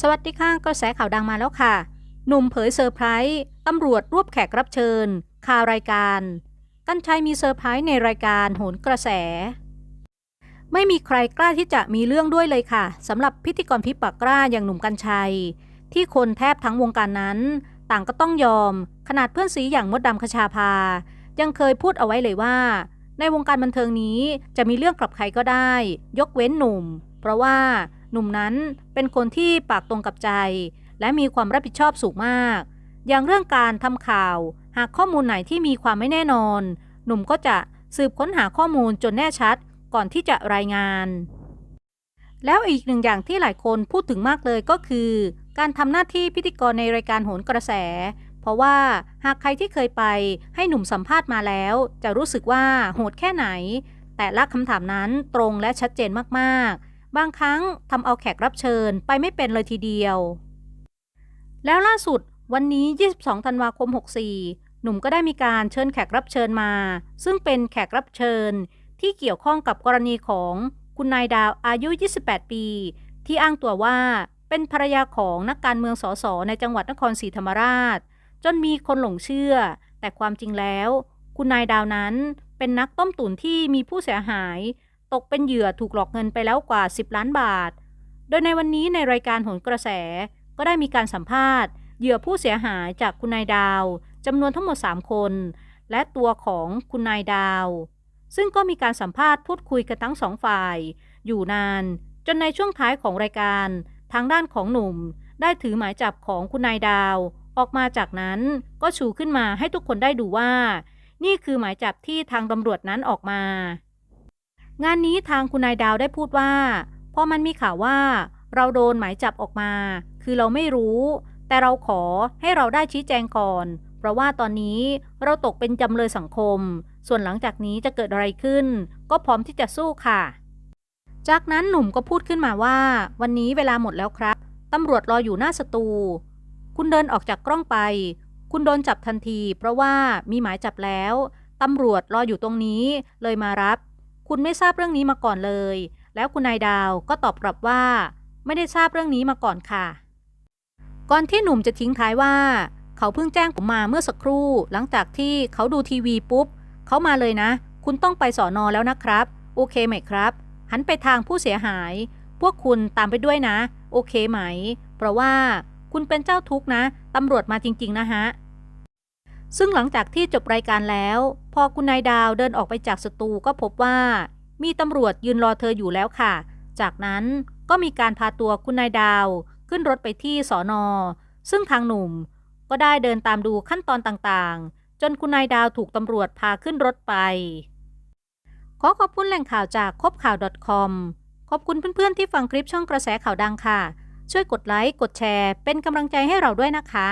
สวัสดีค่ะกระแสข่าวดังมาแล้วค่ะ หนุ่มเผยเซอร์ไพรส์ตำรวจรวบแขกรับเชิญคารายการ กัญชัยมีเซอร์ไพรส์ในรายการโหนกระแส ไม่มีใครกล้าที่จะมีเรื่องด้วยเลยค่ะสำหรับพิธีกรพิปากกล้าอย่างหนุ่มกัญชัย ที่คนแทบทั้งวงการนั้น ต่างก็ต้องยอม ขนาดเพื่อนซีอย่างมดดำคชาภายังเคยพูดเอาไว้เลยว่า ในวงการบันเทิงนี้จะมีเรื่องกับใครก็ได้ ยกเว้นหนุ่ม เพราะว่า หนุ่มนั้นเป็นคนที่ปากตรงกับใจ และมีความรับผิดชอบสูงมาก อย่างเรื่องการทำข่าว หากข้อมูลไหนที่มีความไม่แน่นอน หนุ่มก็จะสืบค้นหาข้อมูลจนแน่ชัดก่อนที่จะรายงาน แล้วอีกหนึ่งอย่างที่หลายคนพูดถึงมากเลยก็คือ การทำหน้าที่พิธีกรในรายการโหนกระแส เพราะว่าหากใครที่เคยไปให้หนุ่มสัมภาษณ์มาแล้ว จะรู้สึกว่าโหดแค่ไหน แต่ละคำถามนั้นตรงและชัดเจนมากๆ บางครั้งทำเอาแขกรับเชิญไปไม่เป็นเลยทีเดียว แล้วล่าสุดวันนี้ 22 ธันวาคม 64 หนุ่มก็ได้มีการเชิญแขกรับเชิญมา ซึ่งเป็นแขกรับเชิญที่เกี่ยวข้องกับกรณีของคุณนายดาวอายุ 28 ปี ที่อ้างตัวว่าเป็นภรรยาของนักการเมืองสสในจังหวัดนครศรีธรรมราช จนมีคนหลงเชื่อ แต่ความจริงแล้ว คุณนายดาวนั้นเป็นนักต้มตุ๋นที่มีผู้เสียหาย ตกเป็นเหยื่อถูกหลอกเงินไปแล้วกว่า 10 ล้านบาท โดยในวันนี้ในรายการโหนกระแสก็ได้มีการสัมภาษณ์ เหยื่อผู้เสียหายจากคุณนายดาวจำนวนทั้งหมด 3 คน และตัวของคุณนายดาว ซึ่งก็มีการสัมภาษณ์พูดคุยกันทั้งสองฝ่าย อยู่นาน จนในช่วงท้ายของรายการ ทางด้านของหนุ่ม ได้ถือหมายจับของคุณนายดาว ออกมาจากนั้นก็ชูขึ้นมาให้ทุกคนได้ดูว่า นี่คือหมายจับที่ทางตำรวจนั้นออกมา งานนี้ทางคุณนายดาวได้พูดว่าพอมันมีข่าวว่า เราโดนหมายจับออกมา คือเราไม่รู้ แต่เราขอให้เราได้ชี้แจงก่อน เพราะว่าตอนนี้เราตกเป็นจำเลยสังคม ส่วนหลังจากนี้จะเกิดอะไรขึ้น ก็พร้อมที่จะสู้ค่ะ จากนั้นหนุ่มก็พูดขึ้นมาว่า วันนี้เวลาหมดแล้วครับตำรวจรออยู่หน้าสตู คุณเดินออกจากกล้องไป คุณโดนจับทันที เพราะว่ามีหมายจับแล้วตำรวจรออยู่ตรงนี้เลยมารับ คุณไม่ทราบเรื่องนี้มาก่อนเลย แล้วคุณนายดาวก็ตอบกลับว่า ไม่ได้ทราบเรื่องนี้มาก่อนค่ะ ก่อนที่หนุ่มจะทิ้งท้ายว่า เขาเพิ่งแจ้งผมมาเมื่อสักครู่ หลังจากที่เขาดูทีวีปุ๊บ เขามาเลยนะ คุณต้องไปสอนอแล้วนะครับ โอเคไหมครับ หันไปทางผู้เสียหาย พวกคุณตามไปด้วยนะ โอเคไหม เพราะว่าคุณเป็นเจ้าทุกข์นะตำรวจมาจริง ๆ นะฮะซึ่งหลังจากที่จบรายการแล้ว พอคุณนายดาวเดินออกไปจากสตูก็พบว่า มีตำรวจยืนรอเธออยู่แล้วค่ะ จากนั้นก็มีการพาตัวคุณนายดาว ขึ้นรถไปที่สอนอ ซึ่งทางหนุ่มก็ได้เดินตามดูขั้นตอนต่างๆ จนคุณนายดาวถูกตำรวจพาขึ้นรถไป ขอขอบคุณแหล่งข่าวจากคบข่าว .com ขอบคุณเพื่อนๆที่ฟังคลิปช่องกระแสข่าวดังค่ะ ช่วยกดไลค์ กดแชร์ เป็นกำลังใจให้เราด้วยนะคะ